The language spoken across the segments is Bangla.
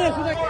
Come on, come on.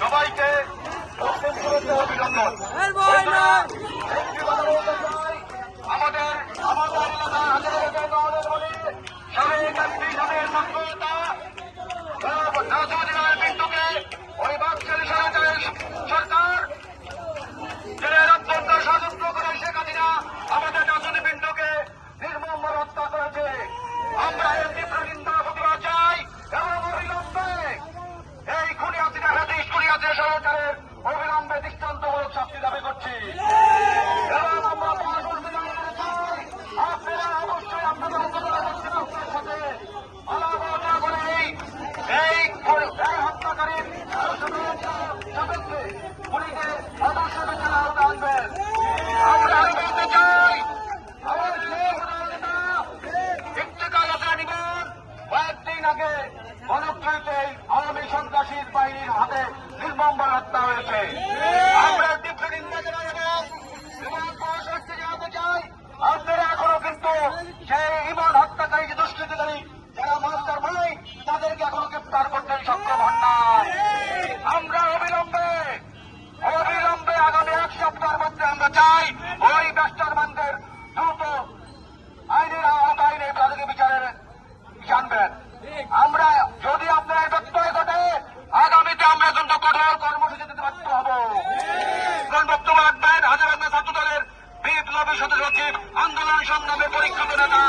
সবাইকে অভিনন্দন A থেকে গণতন্ত্রে আওয়ামী সন্ত্রাসী বাহিনীর হাতে নির্মম হত্যা হয়েছে। আমরা ভবিষ্যতে রয়েছে আন্দোলন সংগ্রামে পরীক্ষা করে না